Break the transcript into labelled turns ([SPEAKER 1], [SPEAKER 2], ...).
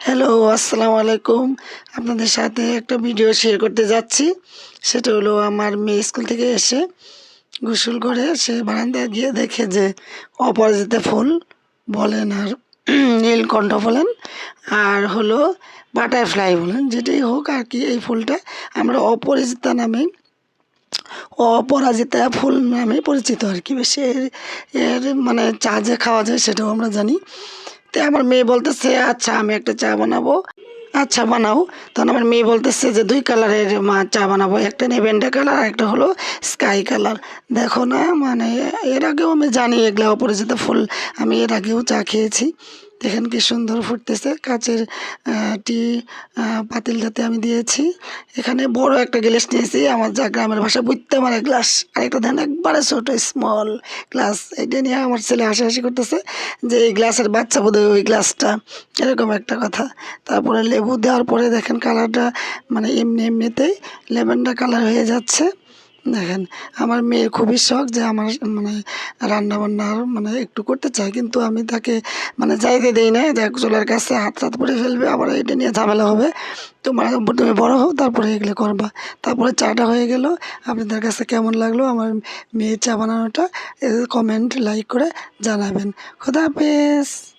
[SPEAKER 1] Hello আসসালামু আলাইকুম আপনাদের সাথে একটা ভিডিও শেয়ার করতে যাচ্ছি। সেটা হলো আমার মেয়ে স্কুল থেকে এসে গোসল করে, সে বারান্দায় গিয়ে দেখে যে অপরাজিতা ফুল বলেন আর নীলকণ্ঠ বলেন, আর হলো বাটারফ্লাই বলেন, যেটাই হোক আর কি এই ফুলটা। আমরা অপরাজিতা নামে, অপরাজিতা ফুল নামে পরিচিত আর কি। বেশি এর মানে চা যে খাওয়া যায় সেটাও আমরা জানি। তো আমার মেয়ে বলতেছে আচ্ছা আমি একটা চা বানাবো। আচ্ছা বানাও। তখন আমার মেয়ে বলতেছে যে, দুই কালারের মা চা বানাবো, একটা নেভেন্ডা কালার আর একটা হলো স্কাই কালার। দেখো না মানে এর আগেও আমি জানি এগুলো অপরিচিত ফুল, আমি এর আগেও চা খেয়েছি। দেখেন কি সুন্দর ফুটতেছে। কাচের টি পাতিলটাতে আমি দিয়েছি। এখানে বড় একটা গ্লাস নিয়েছি। আমার যা গ্রামের ভাষা বুঝতে পারে গ্লাস। আর একটা ধান একবারে ছোট স্মল গ্লাস। এটা নিয়ে আমার ছেলে হাসাহাসি করতেছে যে এই গ্লাসের বাচ্চা বোধহয় ওই গ্লাসটা। এরকম একটা কথা। তারপরে লেবু দেওয়ার পরে দেখেন কালারটা মানে এমনি এমনিতেই লেভেন্ডার কালার হয়ে যাচ্ছে। দেখেন, আমার মেয়ের খুবই শখ যে আমার মানে রান্না বান্নার মানে একটু করতে চায়, কিন্তু আমি তাকে মানে যাইতে দিই না যে চুলার কাছে হাত হাত পরে ফেলবে, আবার এটা নিয়ে ঝামেলা হবে। তোমার তুমি বড় হও, তারপরে এগুলো করবা। তারপরে চাটা হয়ে গেল, আপনাদের কাছে কেমন লাগল আমার মেয়ে চা বানানোটা কমেন্ট, লাইক করে জানাবেন। খোদা হাফেজ।